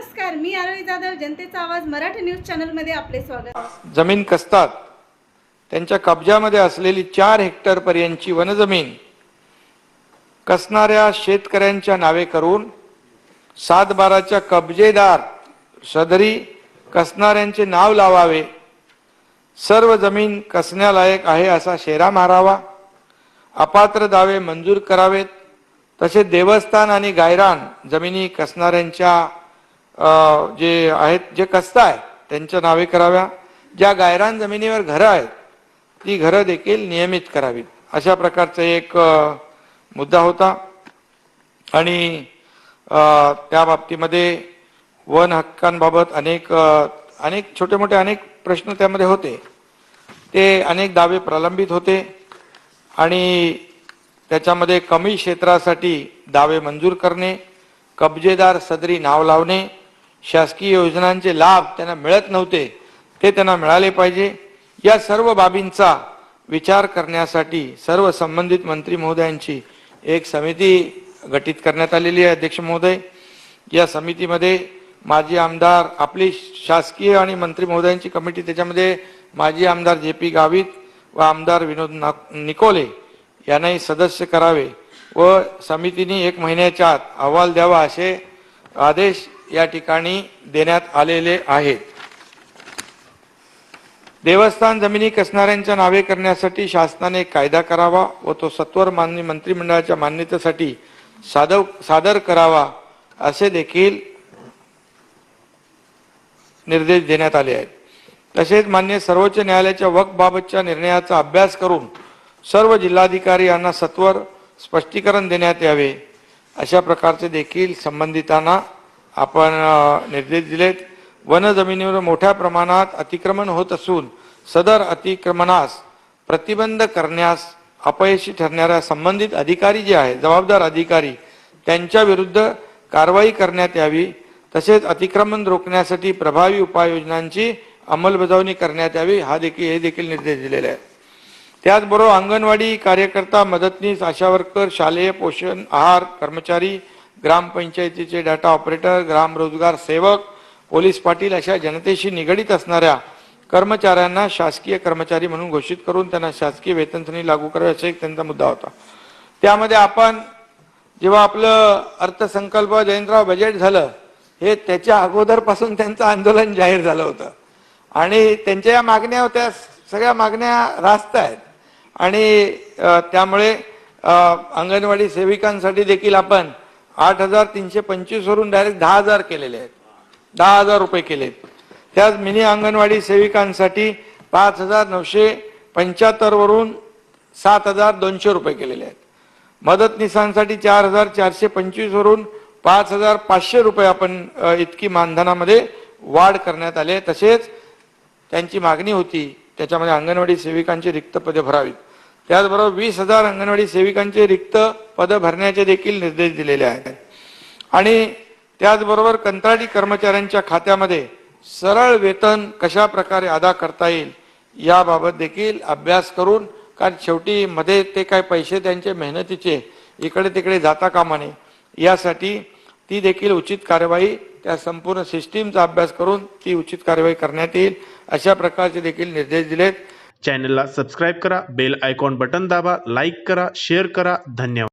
मी आरोही जाधव जनतेचा आवाज मराठी न्यूज चॅनलमध्ये आपले स्वागत. जमीन कसतात? त्यांच्या कब्जामध्ये असलेली चार हेक्टर पर्यंतची वनजमीन कसणाऱ्या शेतकऱ्यांच्या नावे करून सात बाराच्या कब्जेदार सदरी कसणाऱ्यांचे नाव लावावे? सर्व जमीन कसण्यालायक आहे असा शेरा मारावा? अपात्र दावे मंजूर करावेत? तसेच देवस्थान आणि गायरान जमिनी कसणाऱ्यांच्या जे आहेत जे कसताय त्यांच्या नावे कराव्या. ज्या गायरान जमिनीवर घरं आहेत ती घरं देखील नियमित करावीत. अशा प्रकारचा एक मुद्दा होता. आणि त्या बाबतीमध्ये वन हक्कांबाबत अनेक अनेक छोटे मोठे अनेक प्रश्न त्यामध्ये होते. ते अनेक दावे प्रलंबित होते. आणि त्याच्यामध्ये कमी क्षेत्रासाठी दावे मंजूर करणे कब्जेदार सदरी नाव लावणे शासकीय योजनांचे लाभ त्यांना मिळत नव्हते ते त्यांना मिळाले पाहिजे. या सर्व बाबींचा विचार करण्यासाठी सर्व संबंधित मंत्री महोदयांची एक समिती गठीत करण्यात आलेली आहे अध्यक्ष महोदय. या समितीमध्ये माजी आमदार आपली शासकीय आणि मंत्री महोदयांची कमिटी त्याच्यामध्ये माजी आमदार जे पी गावित व आमदार विनोद ना निकोले यांनाही सदस्य करावे व समितीने एक महिन्याच्या आत अहवाल द्यावा असे आदेश या ठिकाणी देण्यात आलेले आहेत. देवस्थान जमिनी कसणाऱ्यांच्या नावे करण्यासाठी शासनाने कायदा करावा व तो सत्वर मान्य मंत्रिमंडळाच्या मान्यतेसाठी सादव सादर करावा असे देखील निर्देश देण्यात आले आहेत. तसेच मान्य सर्वोच्च न्यायालयाच्या वक्फ बाबतच्या निर्णयाचा अभ्यास करून सर्व जिल्हाधिकारी यांना सत्वर स्पष्टीकरण देण्यात यावे अशा प्रकारचे देखील संबंधितांना आपण निर्देश दिलेत. वन जमिनीवर मोठ्या प्रमाणात अतिक्रमण होत असून सदर अतिक्रमणास प्रतिबंध करण्यास अपयशी ठरणाऱ्या संबंधित अधिकारी जे आहेत जबाबदार अधिकारी त्यांच्या विरुद्ध कारवाई करण्यात यावी. तसेच अतिक्रमण रोखण्यासाठी प्रभावी उपाययोजनांची अंमलबजावणी करण्यात यावी. हा देखील हे देखील निर्देश दिलेले आहेत. त्याचबरोबर अंगणवाडी कार्यकर्ता मदतनीस आशा वर्कर शालेय पोषण आहार कर्मचारी ग्रामपंचायतीचे डाटा ऑपरेटर ग्राम रोजगार सेवक पोलीस पाटील अशा जनतेशी निगडीत असणाऱ्या कर्मचाऱ्यांना शासकीय कर्मचारी म्हणून घोषित करून त्यांना शासकीय वेतनसनी लागू करावी असा एक त्यांचा मुद्दा होता. त्यामध्ये आपण जेव्हा आपलं अर्थसंकल्प जयंतराव बजेट झालं हे त्याच्या अगोदरपासून त्यांचं आंदोलन जाहीर झालं होतं. आणि त्यांच्या या मागण्या होत्या सगळ्या मागण्या रास्त आहेत. आणि त्यामुळे अंगणवाडी सेविकांसाठी देखील आपण आठ हजार तीनशे पंचवीस वरून डायरेक्ट दहा हजार केलेले आहेत. दहा हजार रुपये केलेत त्याच मिनी अंगणवाडी सेविकांसाठी पाच हजार नऊशे पंच्याहत्तर वरून सात हजार दोनशे रुपये केलेले आहेत. मदतनीसांसाठी चार हजार चारशे पंचवीस वरून पाच हजार पाचशे रुपये आपण इतकी मानधनामध्ये वाढ करण्यात आले तसेच त्यांची मागणी होती. त्याच्यामध्ये अंगणवाडी सेविकांची रिक्त पदे भरावीत. त्याचबरोबर वीस हजार अंगणवाडी सेविकांचे रिक्त पद भरण्याचे देखील निर्देश दिलेले आहेत. आणि त्याचबरोबर कंत्राटी कर्मचाऱ्यांच्या खात्यामध्ये सरळ वेतन कशा प्रकारे अदा करता येईल याबाबत देखील अभ्यास करून कारण शेवटी मध्ये ते काय पैसे त्यांचे मेहनतीचे इकडे तिकडे जाता कामा नये यासाठी ती देखील उचित कार्यवाही त्या संपूर्ण सिस्टीमचा अभ्यास करून ती उचित कार्यवाही करण्यात येईल अशा प्रकारचे देखील निर्देश दिलेत. चॅनलला सबस्क्राईब करा बेल आयकॉन बटन दाबा लाईक करा शेअर करा धन्यवाद